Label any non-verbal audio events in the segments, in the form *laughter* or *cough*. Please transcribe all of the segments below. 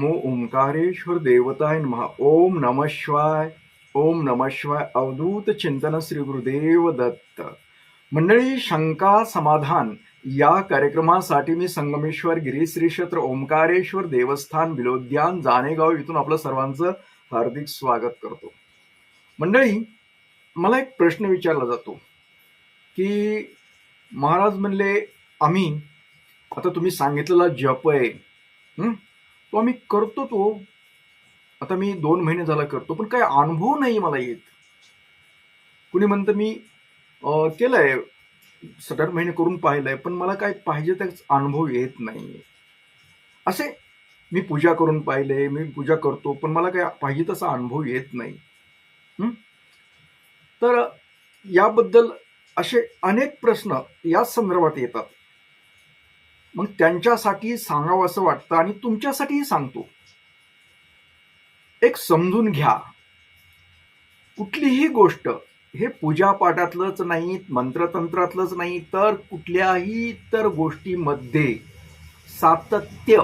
नमो ओंकारेश्वर देवताय महा ओम नम शिवाय ओम नम शिवाय. अवधूत चिंतन श्री गुरुदेव दत्त. मंडळी शंका समाधान. या कार्यक्रमासाठी मी संगमेश्वर गिरी श्री क्षेत्र ओंकारेश्वर देवस्थान बिलोद्यान जाणेगाव इथून आपलं सर्वांचं हार्दिक स्वागत करतो. मंडळी मला एक प्रश्न विचारला जातो की महाराज म्हणले आम्ही आता तुम्ही सांगितलेला जप आहे. तो आम्ही करतो तो. आता मी दोन महिने झाला करतो पण काय अनुभव नाही मला येत. कुणी म्हणतं मी केलं केलंय सात आठ महिने करून पाहिलंय पण मला काय पाहिजे त्याच अनुभव येत नाही. असे मी पूजा करून पाहिले मी पूजा करतो पण मला काय पाहिजे तसा अनुभव येत नाही. तर याबद्दल असे अनेक प्रश्न या संदर्भात येतात. मग त्यांच्यासाठी सांगावं असं वाटतं आणि तुमच्यासाठीही सांगतो. एक समजून घ्या. कुठलीही गोष्ट हे पूजापाठातलंच नाही मंत्रतंत्रातलंच नाही तर कुठल्याही इतर गोष्टीमध्ये सातत्य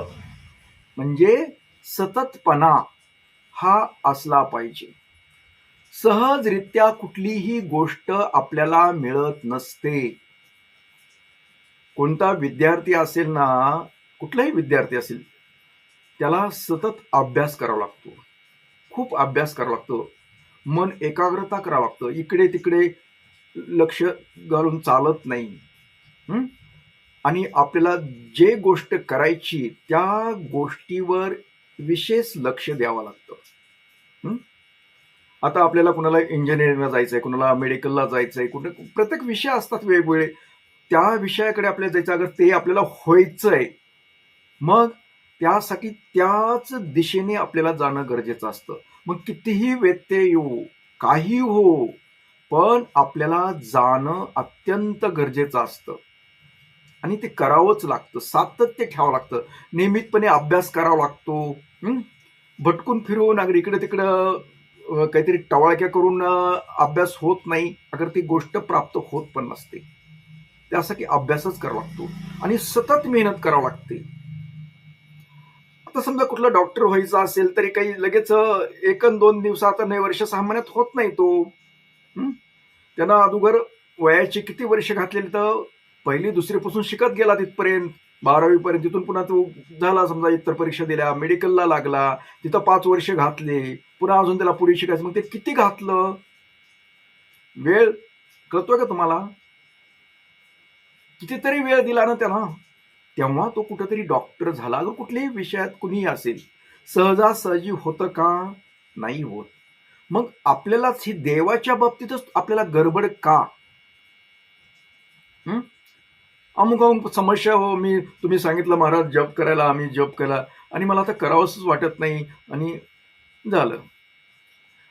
म्हणजे सततपणा हा असला पाहिजे. सहजरित्या कुठलीही गोष्ट आपल्याला मिळत नसते. कोणता विद्यार्थी असेल ना कुठलाही विद्यार्थी असेल त्याला सतत अभ्यास करावा लागतो. खूप अभ्यास करावा लागतो. मन एकाग्रता करावं लागतं. इकडे तिकडे लक्ष घालून चालत नाही. आणि आपल्याला जे गोष्ट करायची त्या गोष्टीवर विशेष लक्ष द्यावं लागतं. आता आपल्याला कुणाला इंजिनिअरिंगला जायचंय कुणाला मेडिकलला जायचंय कुठे प्रत्येक विषय असतात वेगवेगळे. त्या विषयाकडे आपल्याला जायचं अगर ते आपल्याला व्हायचं आहे मग त्यासाठी त्याच दिशेने आपल्याला जाणं गरजेचं असतं. मग कितीही व्यत्यय येऊ काही हो पण आपल्याला जाणं अत्यंत गरजेचं असतं. आणि ते करावंच लागतं सातत्य ठेवावं लागतं. नियमितपणे अभ्यास करावा लागतो भटकून फिरून अगर इकडे तिकडं काहीतरी टवाळक्या करून अभ्यास होत नाही अगर ती गोष्ट प्राप्त होत पण नसते. त्यासाठी अभ्यासच करावा लागतो आणि सतत मेहनत करावी लागते. आता समजा कुठला डॉक्टर व्हायचा असेल तरी काही लगेच एक दोन दिवसात नाही वर्ष सहा महिन्यात होत नाही तो. त्यांना अगोदर वयाची किती वर्ष घातलेली तर पहिली दुसरीपासून शिकत गेला तिथपर्यंत. बारावीपर्यंत तिथून पुन्हा तो झाला समजा इतर परीक्षा दिल्या मेडिकलला लागला तिथं पाच वर्ष घातले पुन्हा अजून त्याला पुढे शिकायचं. मग ते किती घातलं? वेळ कळतोय का तुम्हाला? कितीतरी वेळ दिला ना त्याला. तेव्हा तो कुठेतरी डॉक्टर झाला. अगर कुठल्याही विषयात कुणीही असेल सहजासहजी होतं का? नाही होत. मग आपल्यालाच ही देवाच्या बाबतीतच आपल्याला गडबड का? अमुक अमुक समस्या हो मी तुम्ही सांगितलं महाराज जप करायला आम्ही जप केला. आणि मला आता करावंसंच वाटत नाही. आणि झालं.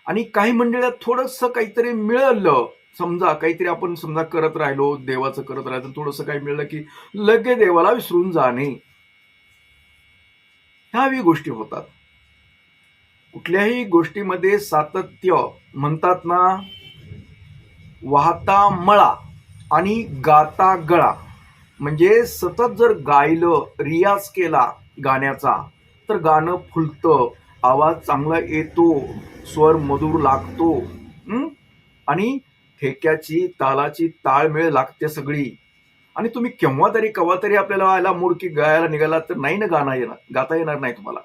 आणि काही मंडळात थोडंसं काहीतरी मिळालं. समजा काहीतरी आपण समजा करत राहिलो देवाचं करत राहिलो थोडंसं काही मिळलं की लगे देवाला विसरून जाणे. ह्यावी गोष्टी होतात. कुठल्याही गोष्टीमध्ये सातत्य म्हणतात ना वाहता मळा आणि गाता गळा. म्हणजे सतत जर गायलं रियाज केला गाण्याचा तर गाणं फुलतं आवाज चांगला येतो स्वर मधुर लागतो आणि ठेक्याची तालाची ताळमेळ लागते सगळी आणि तुम्ही केव्हा तरी केव्हा तरी आपल्याला व्हायला मूड की गायला निघाला तर नाही ना गाणं येणार गाता येणार नाही तुम्हाला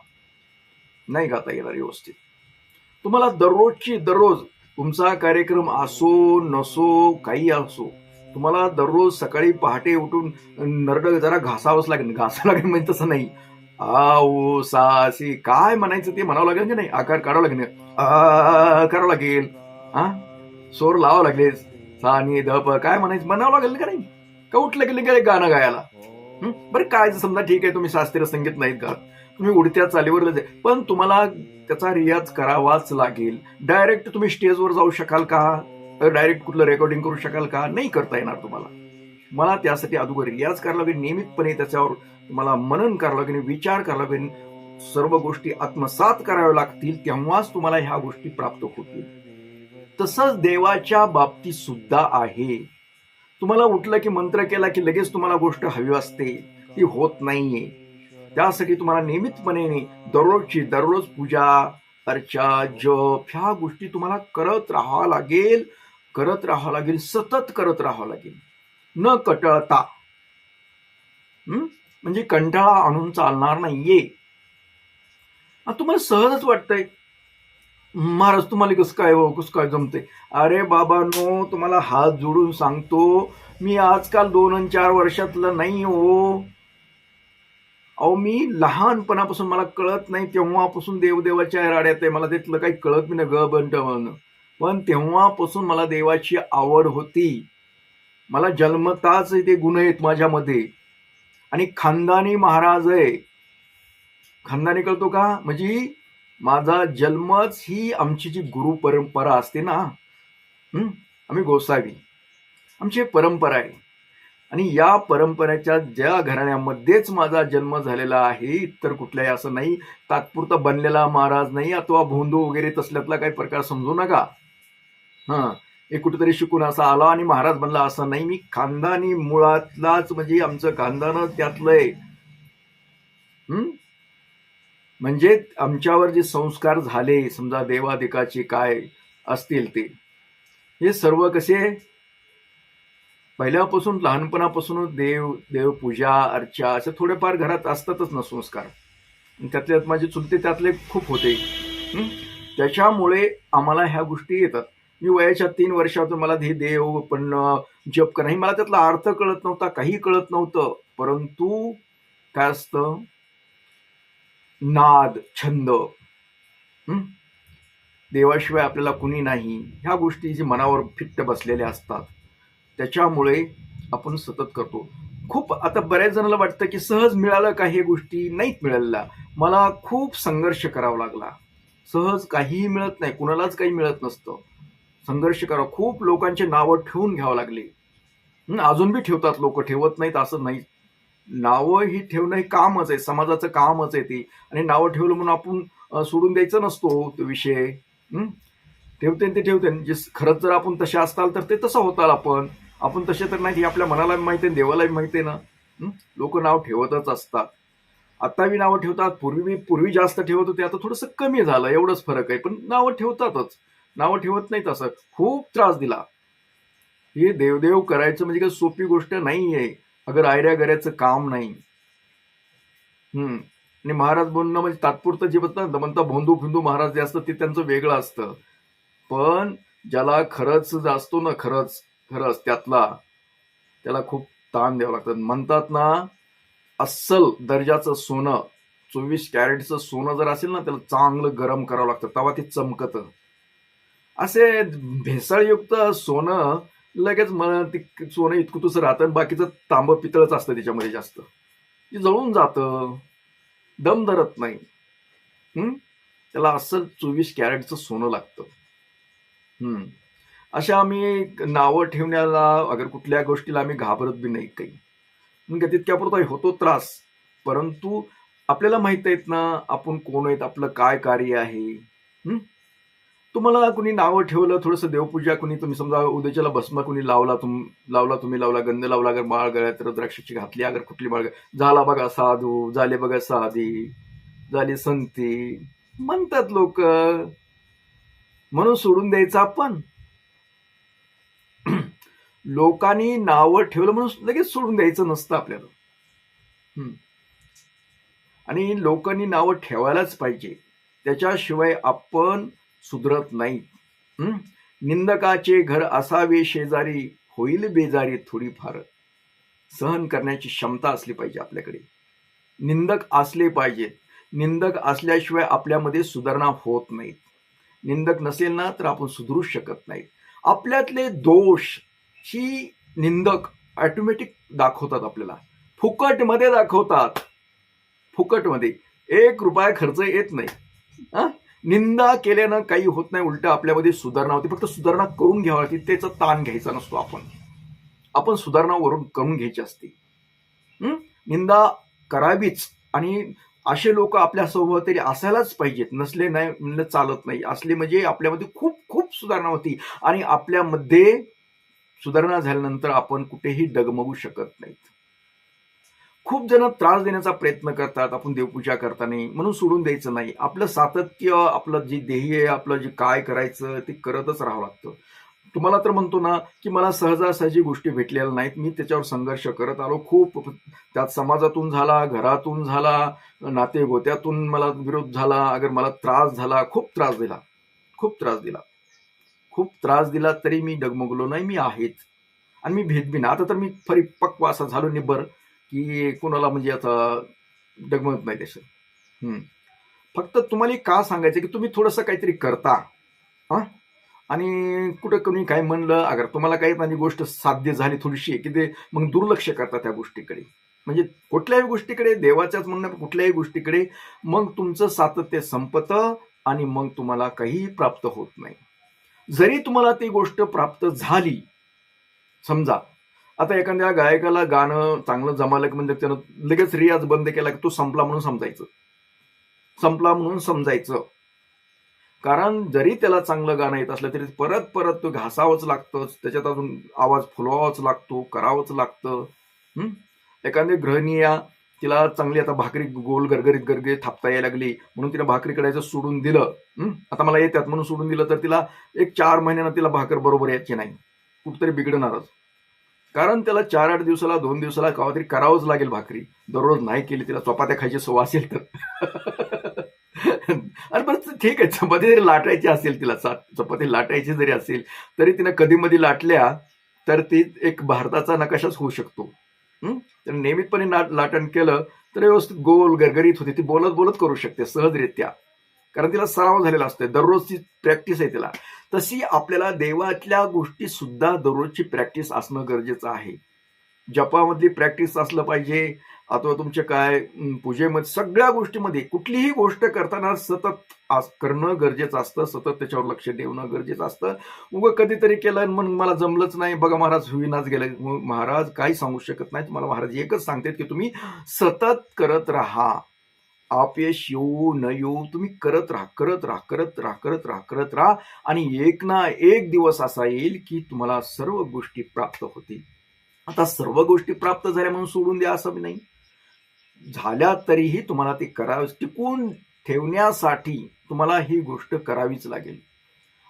नाही गाता येणार व्यवस्थित तुम्हाला दररोजची दररोज तुमचा कार्यक्रम असो नसो काही असो तुम्हाला दररोज सकाळी पहाटे उठून नरड जरा घासावंच लागेल घासावं लागेल म्हणजे तसं नाही आओ सासी काय म्हणायचं ते म्हणावं लागेल की नाही आकार काढावं लागेल आ करावं लागेल हा सोर लावा लागलेस. सानी धप ध प काय म्हणायचं? म्हणावं लागेल का नाही? का उठलं गेलं गेलं गाणं गायला? बरं काय समजा ठीक आहे तुम्ही शास्त्रीय संगीत नाहीत गात. तुम्ही उडत्या चालीवर पण तुम्हाला त्याचा रियाज करावाच लागेल. डायरेक्ट तुम्ही स्टेजवर जाऊ शकाल का? डायरेक्ट कुठलं रेकॉर्डिंग करू शकाल का? नाही करता येणार तुम्हाला. मला त्यासाठी अगोदर रियाज करावा लागेल नियमितपणे त्याच्यावर तुम्हाला मनन करावं लागेल विचार करावा लागेल. सर्व गोष्टी आत्मसात कराव्या लागतील तेव्हाच तुम्हाला ह्या गोष्टी प्राप्त होतील. तसंच देवाच्या बाबतीत सुद्धा आहे. तुम्हाला उठलं की मंत्र केला की लगेच तुम्हाला गोष्ट हवी असते. ती होत नाहीये. त्यासाठी तुम्हाला नियमितपणे दररोजची दररोज पूजा अर्चा जप ह्या गोष्टी तुम्हाला करत राहावं लागेल. करत राहावं लागेल सतत करत राहावं लागेल. न कटळता. म्हणजे कंटाळा आणून चालणार नाहीये. तुम्हाला सहजच वाटतंय. महाराज तुम्हाला कसं काय हो? कसं काय जमते अरे बाबांनो तुम्हाला हात जोडून सांगतो. मी आजकाल दोन आणि चार वर्षातलं नाही हो. अहो मी लहानपणापासून मला कळत नाही तेव्हापासून देवदेवाच्या राड्यात आहे. मला त्यातलं काही कळत नाही ग बंट म्हणून पण तेव्हापासून मला देवाची आवड होती. मला जन्मताच ते गुण आहेत माझ्यामध्ये. आणि खानदानी महाराज आहे. खानदानी कळतो का? म्हणजे माझा जन्मच ही आमची जी गुरु परंपरा असते ना आम्ही गोसावी. आमची एक परंपरा आहे. आणि या परंपरेच्या ज्या घराण्यामध्येच माझा जन्म झालेला आहे इतर कुठल्याही असं नाही तात्पुरता बनलेला महाराज नाही अथवा भोंदू वगैरे तसल्यातला काही प्रकार समजू नका. हां. हे कुठेतरी शिकून असा आला आणि महाराज बनला असं नाही. मी खानदानी मुळातलाच म्हणजे आमचं खानदानच त्यातलं आहे. म्हणजे आमच्यावर जे संस्कार झाले समजा देवादिकाचे काय असतील ते हे सर्व कसे? पहिल्यापासून लहानपणापासून देव देवपूजा अर्चा असं थोडेफार घरात असतातच ना संस्कार. त्यातले त्यातल्यात माझे चुलते त्यातले खूप होते. त्याच्यामुळे आम्हाला ह्या गोष्टी येतात. मी वयाच्या तीन वर्षातून मला हे देव पण जप करणं हे मला त्यातला अर्थ कळत नव्हता काही कळत नव्हतं. परंतु काय असतं? नाद छंद. देवाशिवाय आपल्याला कुणी नाही. ह्या गोष्टी जी मनावर फिट्ट बसलेल्या असतात त्याच्यामुळे आपण सतत करतो. खूप आता बऱ्याच जणांना वाटतं की सहज मिळालं का हे गोष्टी? नाहीत मिळालेल्या. मला खूप संघर्ष करावा लागला. सहज काहीही मिळत नाही. कुणालाच काही मिळत नसतं. संघर्ष करावा. खूप लोकांचे नावं ठेवून घ्यावं लागली. अजून बी ठेवतात लोक. ठेवत नाहीत असं नाही. नावं ही ठेवणं हे कामच आहे समाजाचं कामच आहे ते. आणि नावं ठेवलं म्हणून आपण सोडून द्यायचं नसतो तो विषय. ठेवते ते ठेवते. जे खरंच जर आपण तसे असताल तर ते तसं होताल आपण. आपण तसे तर नाही हे आपल्या मनाला माहिती आहे देवालाही माहिती आहे ना. लोक नाव ठेवतच असतात. आता बी नावं ठेवतात पूर्वी मी पूर्वी जास्त ठेवत होते. आता थोडंसं कमी झालं एवढंच फरक आहे. पण नावं ठेवतातच. नावं ठेवत नाहीत असं. खूप त्रास दिला. हे देवदेव करायचं म्हणजे काही सोपी गोष्ट नाही आहे अगर आयऱ्या गऱ्याचं काम नाही. हम्म. आणि महाराज बोलणं म्हणजे तात्पुरतं जीवत म्हणतात म्हणता भोंदू फिंदू महाराज जे असतं ते त्यांचं वेगळं असतं. पण ज्याला खरंच असतो ना खरंच खरंच त्यातला त्याला खूप ताण द्यावं लागतं. म्हणतात ना अस्सल दर्जाचं सोनं चोवीस कॅरेटचं सोनं जर असेल ना त्याला चांगलं गरम करावं लागतं. तेव्हा ते चमकतं. असे भेसळयुक्त सोनं लगेच मला ते सोनं इतकं तुसं राहतं आणि बाकीचं तांब पितळच असतं त्याच्यामध्ये जास्त. ते जळून जातं. दम धरत नाही. त्याला असं चोवीस कॅरेटचं सोनं लागतं. अशा आम्ही नावं ठेवण्याला अगर कुठल्या गोष्टीला आम्ही घाबरत बी नाही काही. म्हणजे तितक्यापुरता होतो त्रास. परंतु आपल्याला माहीत आहेत ना आपण कोण आहेत आपलं काय कार्य आहे. तुम्हाला कुणी नावं ठेवलं थोडंसं देवपूजा कुणी तुम्ही समजा उद्याच्याला भस्म कुणी लावला तुम लावला तुम्ही लावला गंध लावला अगर माळ गळ्यात द्राक्षाची घातली अगर कुठली माळ झाला बघा साधू झाले बघा साधी झाली संती म्हणतात लोक म्हणून सोडून द्यायचं आपण. *clears throat* लोकांनी नावं ठेवलं म्हणून लगेच सोडून द्यायचं नसतं आपल्याला. आणि लोकांनी नावं ठेवायलाच पाहिजे. त्याच्याशिवाय आपण सुधरत नाही. निंदकाचे घर असावे शेजारी होईल बेजारी थोडीफार. सहन करण्याची क्षमता असली पाहिजे आपल्याकडे. निंदक असले पाहिजेत निंदक असल्याशिवाय आपल्यामध्ये सुधारणा होत नाहीत. निंदक नसेल ना तर आपण सुधरू शकत नाहीत. आपल्यातले दोष ही निंदक ऑटोमॅटिक दाखवतात आपल्याला. फुकटमध्ये दाखवतात. फुकटमध्ये. एक रुपया खर्च येत नाही. हा? निंदा केल्यानं काही होत नाही उलट आपल्यामध्ये सुधारणा होती. फक्त सुधारणा करून घ्यावी लागते त्याचा ताण घ्यायचा नसतो आपण. आपण सुधारणा वरून करून घ्यायची असते. निंदा करावीच आणि असे लोक आपल्या तरी असायलाच पाहिजेत. नसले नाही चालत नाही. असले म्हणजे आपल्यामध्ये खूप खूप सुधारणा होती आणि आपल्यामध्ये सुधारणा झाल्यानंतर आपण कुठेही डगमगू शकत नाहीत. खूप जण त्रास देण्याचा प्रयत्न करतात आपण देवपूजा करताना. म्हणून सोडून द्यायचं नाही. आपलं सातत्य आपलं जे ध्येय आहे आपलं जे काय करायचं ते करतच राहावं लागतं. तुम्हाला तर म्हणतो ना की मला सहजासहजी गोष्टी भेटलेल्या नाहीत. मी त्याच्यावर संघर्ष करत आलो. खूप त्यात समाजातून झाला घरातून झाला नातेगोत्यातून मला विरोध झाला अगर मला त्रास झाला खूप त्रास दिला. खूप त्रास दिला. खूप त्रास दिला तरी मी डगमगलो नाही. मी आहेच आणि मी भेदबिन आता तर मी परिपक्व असा झालो निब्बर. की कोणाला म्हणजे आता डगमगत नाही त्याचं फक्त तुम्हाला का सांगायचं की तुम्ही थोडंसं काहीतरी करता. हां? आणि कुठं कमी काय म्हणलं अगर तुम्हाला काही माझी गोष्ट साध्य झाली थोडीशी की ते मग दुर्लक्ष करता त्या गोष्टीकडे. म्हणजे कुठल्याही गोष्टीकडे देवाच्याच म्हणणं कुठल्याही गोष्टीकडे मग तुमचं सातत्य संपतं आणि मग तुम्हाला काहीही प्राप्त होत नाही. जरी तुम्हाला ती गोष्ट प्राप्त झाली समजा आता एखाद्या गायकाला गाणं चांगलं जमालं की म्हणजे त्यानं लगेच रियाज बंद केला की तो संपला म्हणून समजायचं. संपला म्हणून समजायचं. कारण जरी त्याला चांगलं गाणं येत असलं तरी परत परत तो घासावंच लागतं. त्याच्यात अजून आवाज फुलवावाच लागतो करावंच लागतं. एखादी गृहिणीया तिला चांगली आता भाकरी गोल गरगरीत गरगरीत थापता यायला लागली म्हणून तिला भाकरी करायचं सोडून दिलं. आता मला येतात म्हणून सोडून दिलं तर तिला एक चार महिन्यानं तिला भाकर बरोबर यायची नाही. कुठतरी बिघडणारच. कारण त्याला चार आठ दिवसाला दोन दिवसाला कावा तरी करावंच लागेल भाकरी. दररोज नाही केली तिला चपात्या खायची सवय असेल तर. अरे बरं ठीक आहे. चपाती जरी लाटायची असेल तिला चा- चपाती लाटायची जरी असेल तरी तिनं कधी मधी लाटल्या तर ती एक भारताचा नकाशाच होऊ शकतो. तर नियमितपणे नाट लाटण केलं तर व्यवस्थित गोल गरगरीत होते. ती बोलत बोलत करू शकते सहजरित्या. कारण तिला सराव झालेला असतोय. दररोजची प्रॅक्टिस आहे तिला. तशी आपल्याला देवातल्या गोष्टी सुद्धा दररोजची प्रॅक्टिस असणं गरजेचं आहे. जपामधली प्रॅक्टिस असलं पाहिजे अथवा तुमच्या काय पूजेमध्ये सगळ्या गोष्टीमध्ये कुठलीही गोष्ट करताना सतत आस- करणं गरजेचं असतं सतत त्याच्यावर लक्ष देणं गरजेचं असतं. उगं कधीतरी केलं मग मला जमलंच नाही बघा महाराज होईनाच गेलं. महाराज काही सांगू शकत नाहीत. मला महाराज एकच सांगतात की तुम्ही सतत करत राहा. अपयश येऊ न येऊ तुम्ही करत राहा करत राहा करत राहा करत राहा करत राहा आणि एक ना एक दिवस असा येईल की तुम्हाला सर्व गोष्टी प्राप्त होतील. आता सर्व गोष्टी प्राप्त झाल्या म्हणून सोडून द्या असं बी नाही. झाल्या तरीही तुम्हाला ते करावं टिकून ठेवण्यासाठी तुम्हाला ही गोष्ट करावीच लागेल.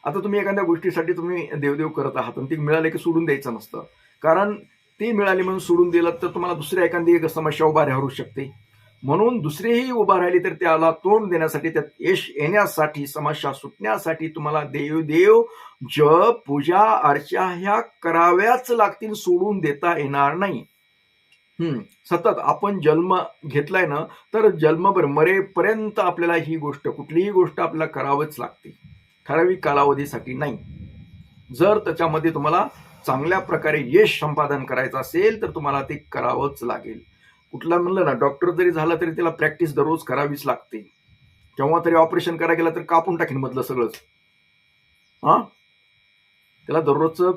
आता तुम्ही एखाद्या गोष्टीसाठी तुम्ही देवदेव करत आहात आणि ती मिळाले की सोडून द्यायचं नसतं. कारण ती मिळाली म्हणून सोडून दिलं तर तुम्हाला दुसऱ्या एखादी एक समस्या उभा राहू शकते. म्हणून दुसरीही उभा राहिली तर त्याला तोंड देण्यासाठी त्यात यश येण्यासाठी समस्या सुटण्यासाठी तुम्हाला देव देव जप पूजा अर्चा ह्या कराव्याच लागतील सोडून देता येणार नाही. हम्म. सतत आपण जन्म घेतलाय ना तर जन्मभर मरेपर्यंत आपल्याला ही गोष्ट कुठलीही गोष्ट आपल्याला करावंच लागते. ठराविक कालावधीसाठी नाही. जर त्याच्यामध्ये तुम्हाला चांगल्या प्रकारे यश संपादन करायचं असेल तर तुम्हाला ते करावंच लागेल. कुठला म्हणलं ना डॉक्टर जरी झाला तरी त्याला प्रॅक्टिस दररोज करावीच लागते. केव्हा तरी ऑपरेशन करायला गेला तर कापून टाकेन मधलं सगळंच. हा? त्याला दररोजचं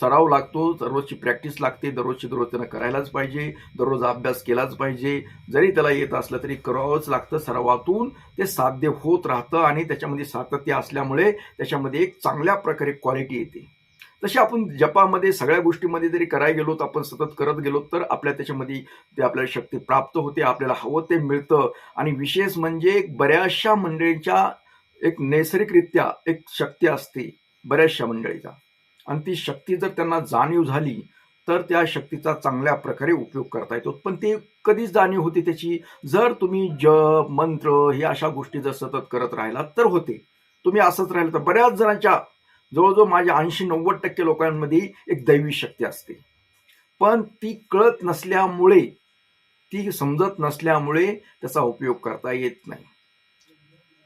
सराव लागतो दररोजची प्रॅक्टिस लागते दररोजची दररोज त्यानं करायलाच पाहिजे दररोज अभ्यास केलाच पाहिजे. जरी त्याला येत असलं तरी करावंच लागतं सरावातून ते साध्य होत राहतं आणि त्याच्यामध्ये सातत्य असल्यामुळे त्याच्यामध्ये एक चांगल्या प्रकारे क्वालिटी येते. तसे आपण जपामध्ये सगळ्या गोष्टीमध्ये जरी करायला गेलो तर आपण सतत करत गेलो तर आपल्या त्याच्यामध्ये ते आपल्याला शक्ती प्राप्त होते आपल्याला हवं ते मिळतं. आणि विशेष म्हणजे बऱ्याचशा मंडळींच्या एक नैसर्गिकरित्या एक शक्ती असते बऱ्याचशा मंडळीचा. आणि ती शक्ती जर त्यांना जाणीव झाली तर त्या शक्तीचा चांगल्या प्रकारे उपयोग करता येतो. पण ते कधीच जाणीव होते त्याची. जर तुम्ही जप मंत्र हे अशा गोष्टी जर सतत करत राहिलात तर होते. तुम्ही असंच राहिलं तर बऱ्याच जणांच्या जवळजवळ माझ्या ऐंशी नव्वद टक्के लोकांमध्ये एक दैवी शक्ती असते. पण ती कळत नसल्यामुळे ती समजत नसल्यामुळे त्याचा उपयोग करता येत नाही.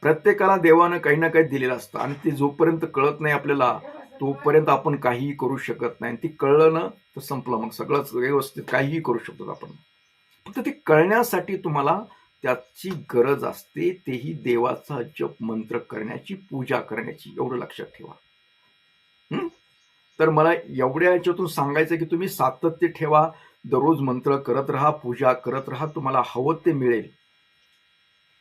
प्रत्येकाला देवानं काही ना काही दिलेलं असतं आणि ते जोपर्यंत कळत नाही आपल्याला तोपर्यंत आपण काहीही करू शकत नाही. आणि ती कळलं ना तर संपलं. मग सगळंच व्यवस्थित काहीही करू शकतो आपण. फक्त ते कळण्यासाठी तुम्हाला त्याची गरज असते. तेही देवाचा जप मंत्र करण्याची पूजा करण्याची. एवढं लक्षात ठेवा. तर मला एवढ्या याच्यातून सांगायचं की तुम्ही सातत्य ठेवा दररोज मंत्र करत राहा पूजा करत राहा तुम्हाला हवं ते मिळेल.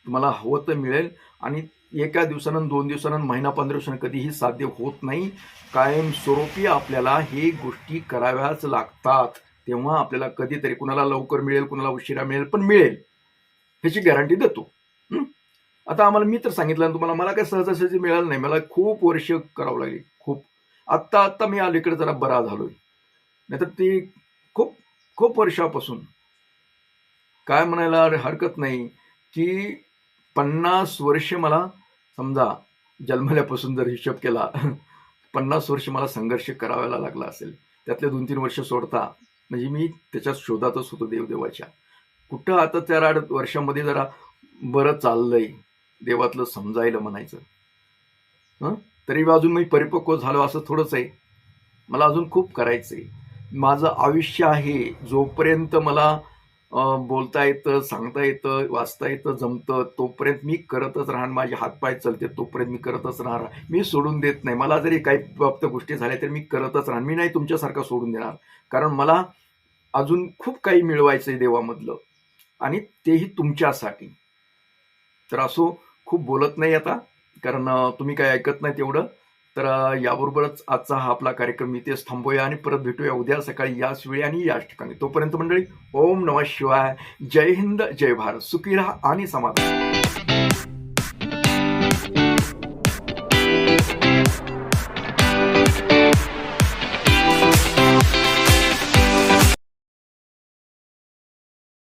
तुम्हाला हवं तर मिळेल आणि एका दिवसानं दोन दिवसानं महिना पंधरा दिवसानं कधीही साध्य होत नाही. कायमस्वरूपी आपल्याला हे गोष्टी कराव्याच लागतात. तेव्हा आपल्याला कधीतरी कुणाला लवकर मिळेल कुणाला उशिरा मिळेल पण मिळेल. ह्याची गॅरंटी देतो. आता आम्हाला मी तर सांगितलं तुम्हाला मला काय सहजासहजी मिळालं नाही. मला खूप वर्ष करावं लागेल. खूप. आत्ता आत्ता मी अलीकडे जरा बरा झालोय. नाहीतर ती खूप खूप वर्षापासून काय म्हणायला हरकत नाही की पन्नास वर्ष मला समजा जन्मल्यापासून जर हिशोब केला पन्नास वर्ष मला संघर्ष करावायला लागला असेल त्यातले दोन तीन वर्ष सोडता म्हणजे मी त्याच्या शोधातच होतो देवदेवाच्या. कुठं आता त्या आठ वर्षामध्ये जरा बरं चाललंय देवातलं समजायला म्हणायचं? हं? तरी अजून मी परिपक्व झालो असं थोडंच आहे. मला अजून खूप करायचं आहे. माझं आयुष्य आहे जोपर्यंत मला बोलता येतं सांगता येतं वाचता येतं जमतं तोपर्यंत मी करतच राहणार. माझे हातपाय चलते तोपर्यंत मी करतच राहणार. मी सोडून देत नाही. मला जरी काही बाबत गोष्टी झाल्या तरी मी करतच राहणार. मी नाही तुमच्यासारखा सोडून देणार. कारण मला अजून खूप काही मिळवायचं आहे देवामधलं. आणि तेही तुमच्यासाठी. तर असो खूप बोलत नाही आता. कारण तुम्ही काही ऐकत नाही तेवढं. तर याबरोबरच आजचा हा आपला कार्यक्रम इथेच थांबूया आणि परत भेटूया उद्या सकाळी याच वेळी आणि याच ठिकाणी. तोपर्यंत मंडळी ओम नमः शिवाय. जय हिंद जय भारत. सुखी राहा आणि समाधान.